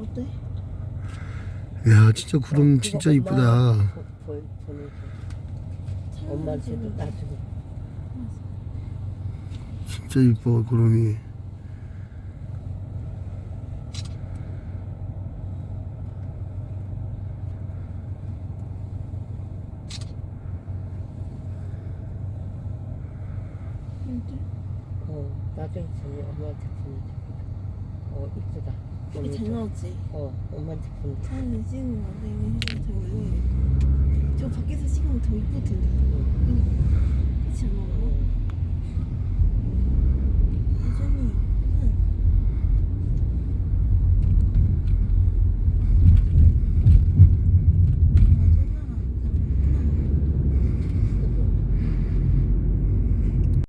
어때? 야 진짜 구름 진짜 이쁘다. 엄마한테도 놔주고. 진짜 이뻐 구름이. 어, 나중에 전에 엄마한테 보내줘. 어, 이쁘다. 이게 잘 나왔지? 어, 엄마한테. 사진 찍은 건데 이게 잘 올려. 저 밖에서 찍으면 더 이쁠 텐데.